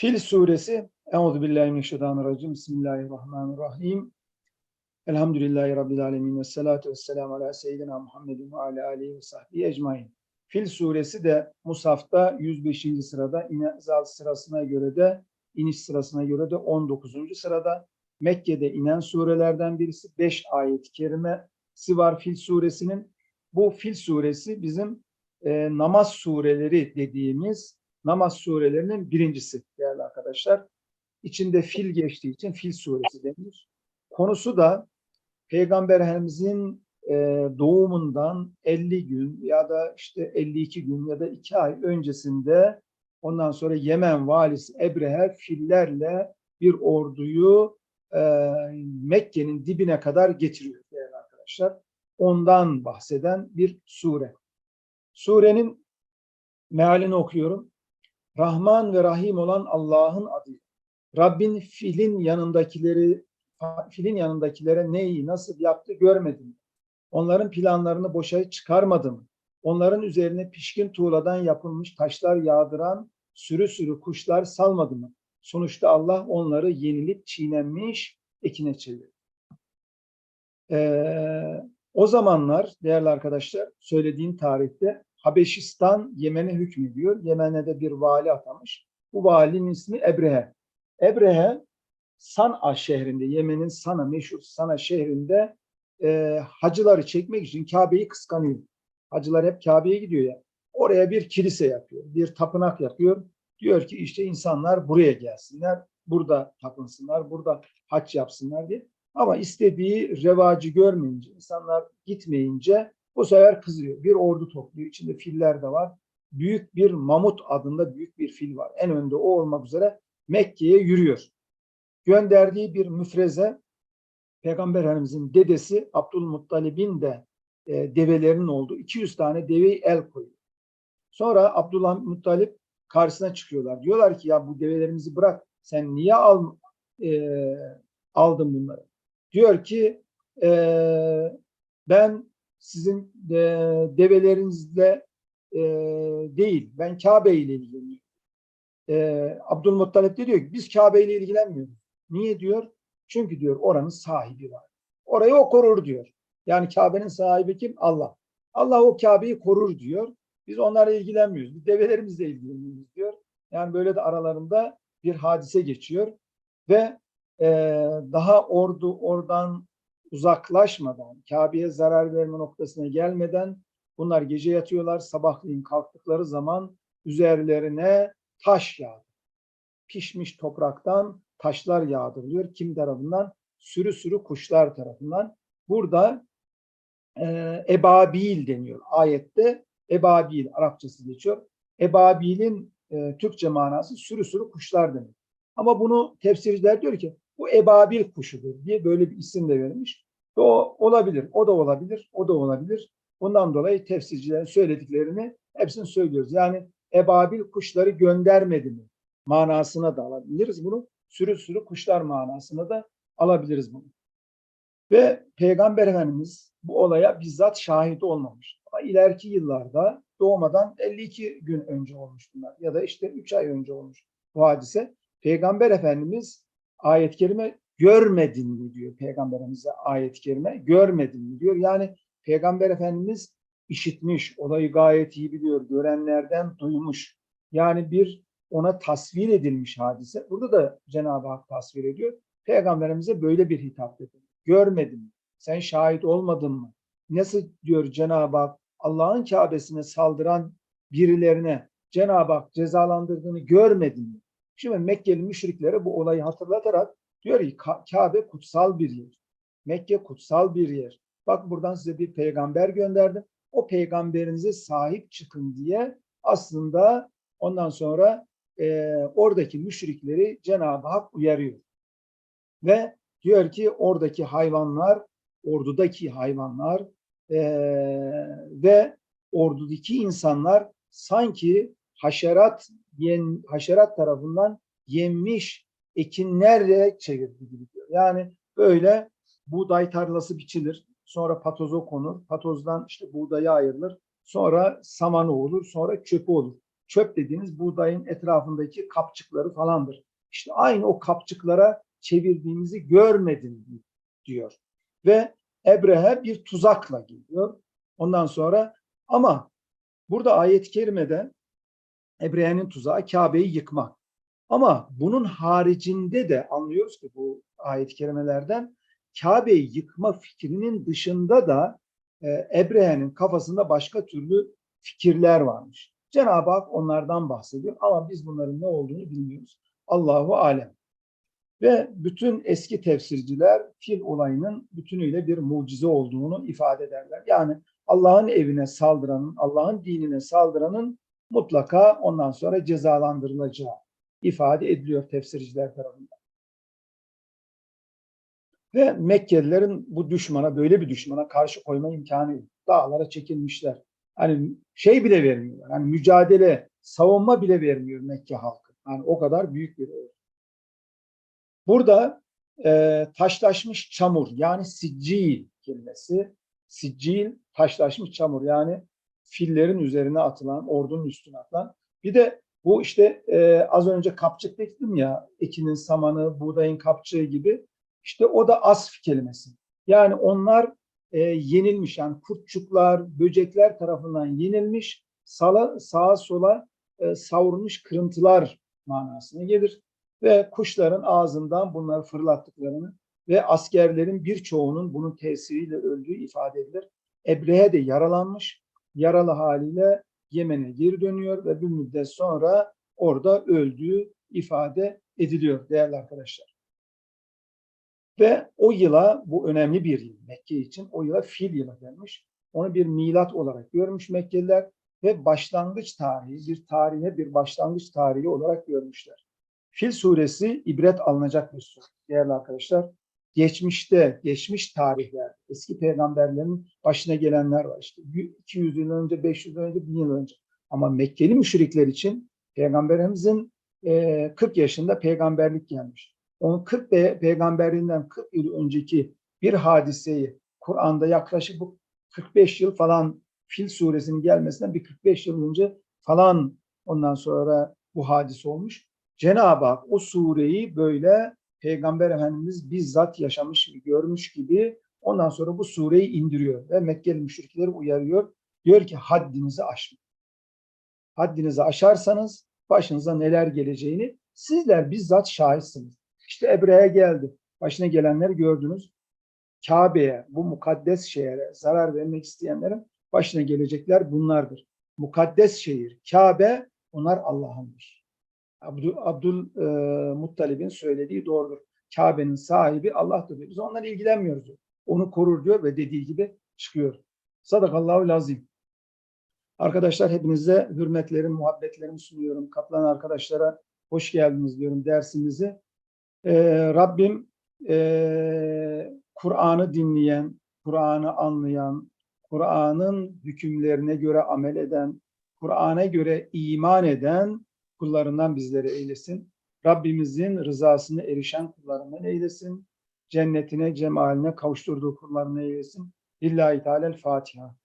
Fil suresi Euzu billahi mineşşeytanirracim. Bismillahirrahmanirrahim. Elhamdülillahi rabbil alamin ve salatu vesselam ala seyyidina Muhammedin ve ala alihi ve sahbihi ecmaîn. Fil suresi de Musaf'ta 105. sırada, inzal sırasına göre de iniş sırasına göre de 19. sırada. Mekke'de inen surelerden birisi 5 ayet-i kerimesi var Fil suresinin. Bu Fil suresi bizim e, namaz sureleri dediğimiz namaz surelerinin birincisi değerli arkadaşlar. İçinde fil geçtiği için Fil suresi denir. Konusu da Peygamber Efendimizin e, doğumundan 50 gün ya da işte 52 gün ya da 2 ay öncesinde ondan sonra Yemen valisi Ebrehe fillerle bir orduyu e, Mekke'nin dibine kadar getiriyor değerli arkadaşlar. Ondan bahseden bir sure. Surenin mealini okuyorum. Rahman ve Rahim olan Allah'ın adı. Rabbin filin yanındakileri filin yanındakilere neyi nasıl yaptı görmedin. Onların planlarını boşa çıkarmadım. Onların üzerine pişkin tuğladan yapılmış taşlar yağdıran sürü sürü kuşlar salmadı mı? Sonuçta Allah onları yenilip çiğnenmiş ekine çevirdi. Ee, o zamanlar değerli arkadaşlar söylediğim tarihte Habeşistan Yemen'e hükmediyor. Yemen'e de bir vali atamış. Bu valinin ismi Ebrehe. Ebrehe San'a şehrinde, Yemen'in San'a, meşhur San'a şehrinde e, hacıları çekmek için Kabe'yi kıskanıyor. Hacılar hep Kabe'ye gidiyor ya. Oraya bir kilise yapıyor, bir tapınak yapıyor. Diyor ki işte insanlar buraya gelsinler, burada tapınsınlar, burada hac yapsınlar diye. Ama istediği revacı görmeyince, insanlar gitmeyince bu sefer kızıyor. Bir ordu topluyor. İçinde filler de var. Büyük bir mamut adında büyük bir fil var. En önde o olmak üzere Mekke'ye yürüyor. Gönderdiği bir müfreze Peygamber Efendimizin dedesi Abdülmuttalib'in de e, develerinin olduğu 200 tane deveyi el koyuyor. Sonra Abdullah Muttalip karşısına çıkıyorlar. Diyorlar ki ya bu develerimizi bırak. Sen niye al, e, aldın bunları? Diyor ki e, ben sizin e, develerinizle e, değil, ben Kabe ile ilgileniyorum. E, Abdülmuttalip de diyor ki biz Kabe ile ilgilenmiyoruz. Niye diyor? Çünkü diyor oranın sahibi var. Orayı o korur diyor. Yani Kabe'nin sahibi kim? Allah. Allah o Kabe'yi korur diyor. Biz onlarla ilgilenmiyoruz. Biz develerimizle ilgileniyoruz diyor. Yani böyle de aralarında bir hadise geçiyor. Ve e, daha ordu oradan uzaklaşmadan, Kabe'ye zarar verme noktasına gelmeden bunlar gece yatıyorlar. Sabahleyin kalktıkları zaman üzerlerine taş yağdı. Pişmiş topraktan taşlar yağdırılıyor. Kim tarafından? Sürü sürü kuşlar tarafından. Burada e, ebabil deniyor. Ayette ebabil Arapçası geçiyor. Ebabil'in e, Türkçe manası sürü sürü kuşlar demek. Ama bunu tefsirciler diyor ki bu ebabil kuşudur diye böyle bir isim de vermiş. Ve o olabilir, o da olabilir, o da olabilir. Bundan dolayı tefsircilerin söylediklerini hepsini söylüyoruz. Yani ebabil kuşları göndermedi mi manasına da alabiliriz bunu. Sürü sürü kuşlar manasına da alabiliriz bunu. Ve Peygamber Efendimiz bu olaya bizzat şahit olmamış. Ama ileriki yıllarda doğmadan 52 gün önce olmuş bunlar ya da işte 3 ay önce olmuş bu hadise. Peygamber Efendimiz ayet-i kerime görmedin mi diyor Peygamberimize ayet-i kerime. Görmedin mi diyor. Yani Peygamber Efendimiz işitmiş, olayı gayet iyi biliyor, görenlerden duymuş. Yani bir ona tasvir edilmiş hadise. Burada da Cenab-ı Hak tasvir ediyor. Peygamberimize böyle bir hitap ediyor. Görmedin mi? Sen şahit olmadın mı? Nasıl diyor Cenab-ı Hak Allah'ın Kabe'sine saldıran birilerine Cenab-ı Hak cezalandırdığını görmedin mi? Şimdi Mekkeli müşriklere bu olayı hatırlatarak diyor ki Kabe kutsal bir yer. Mekke kutsal bir yer. Bak buradan size bir peygamber gönderdim. O peygamberinize sahip çıkın diye aslında ondan sonra e, oradaki müşrikleri Cenab-ı Hak uyarıyor. Ve diyor ki oradaki hayvanlar, ordudaki hayvanlar e, ve ordudaki insanlar sanki haşerat yen, haşerat tarafından yenmiş ekinlerle çevirdi gibi diyor. Yani böyle buğday tarlası biçilir. Sonra patoza konur. Patozdan işte buğdaya ayrılır. Sonra samanı olur. Sonra çöpü olur. çöp dediğiniz buğdayın etrafındaki kapçıkları falandır. İşte aynı o kapçıklara çevirdiğimizi görmedin diyor. Ve Ebrehe bir tuzakla geliyor. Ondan sonra ama burada ayet-i kerimede Ebrehe'nin tuzağı Kabe'yi yıkmak. Ama bunun haricinde de anlıyoruz ki bu ayet-i kerimelerden Kabe'yi yıkma fikrinin dışında da e, Ebrehe'nin kafasında başka türlü fikirler varmış. Cenab-ı Hak onlardan bahsediyor ama biz bunların ne olduğunu bilmiyoruz. Allahu alem. Ve bütün eski tefsirciler fil olayının bütünüyle bir mucize olduğunu ifade ederler. Yani Allah'ın evine saldıranın, Allah'ın dinine saldıranın mutlaka ondan sonra cezalandırılacağı ifade ediliyor tefsirciler tarafından. Ve Mekkelilerin bu düşmana, böyle bir düşmana karşı koyma imkanı. Dağlara çekilmişler. Hani şey bile vermiyorlar. Hani mücadele, savunma bile vermiyor Mekke halkı. Yani o kadar büyük bir ordu. Burada e, taşlaşmış çamur yani siccil kelimesi. Siccil taşlaşmış çamur yani fillerin üzerine atılan, ordunun üstüne atılan. Bir de bu işte e, az önce kapçık dedim ya, ekinin samanı, buğdayın kapçığı gibi. İşte o da asf kelimesi. Yani onlar e, yenilmiş yani kurtçuklar, böcekler tarafından yenilmiş, sala, sağa sola e, savrulmuş kırıntılar manasına gelir. Ve kuşların ağzından bunları fırlattıklarını ve askerlerin birçoğunun bunun tesiriyle öldüğü ifade edilir. Ebrehe de yaralanmış, yaralı haliyle Yemen'e geri dönüyor ve bir müddet sonra orada öldüğü ifade ediliyor değerli arkadaşlar. Ve o yıla, bu önemli bir yıl Mekke için, o yıla fil yılı denmiş. Onu bir milat olarak görmüş Mekkeliler ve başlangıç tarihi, bir tarihe bir başlangıç tarihi olarak görmüşler. Fil suresi ibret alınacak bir sure değerli arkadaşlar. Geçmişte, geçmiş tarihler, eski peygamberlerin başına gelenler var. İşte 200 yıl önce, 500 yıl önce, 1000 yıl önce. Ama Mekkeli müşrikler için peygamberimizin 40 yaşında peygamberlik gelmiş onun 40 pe peygamberliğinden 40 yıl önceki bir hadiseyi Kur'an'da yaklaşık bu 45 yıl falan Fil suresinin gelmesinden bir 45 yıl önce falan ondan sonra bu hadise olmuş. Cenab-ı Hak o sureyi böyle Peygamber Efendimiz bizzat yaşamış, görmüş gibi ondan sonra bu sureyi indiriyor ve Mekkeli müşrikleri uyarıyor. Diyor ki haddinizi aşmayın. Haddinizi aşarsanız başınıza neler geleceğini sizler bizzat şahitsiniz. İşte Ebre'ye geldi. Başına gelenleri gördünüz. Kabe'ye, bu mukaddes şehre zarar vermek isteyenlerin başına gelecekler bunlardır. Mukaddes şehir, Kabe, onlar Allah'ındır. Abdül, Abdül e, Muttalib'in söylediği doğrudur. Kabe'nin sahibi Allah'tır diyor. Biz onlarla ilgilenmiyoruz diyor. Onu korur diyor ve dediği gibi çıkıyor. Sadakallahu lazim. Arkadaşlar hepinize hürmetlerimi, muhabbetlerimi sunuyorum. Kaplan arkadaşlara hoş geldiniz diyorum dersimizi. Ee, Rabbim e, Kur'an'ı dinleyen, Kur'an'ı anlayan, Kur'an'ın hükümlerine göre amel eden, Kur'an'a göre iman eden kullarından bizleri eylesin. Rabbimizin rızasını erişen kullarından eylesin. Cennetine, cemaline kavuşturduğu kullarına eylesin. Lillahi Teala Fatiha.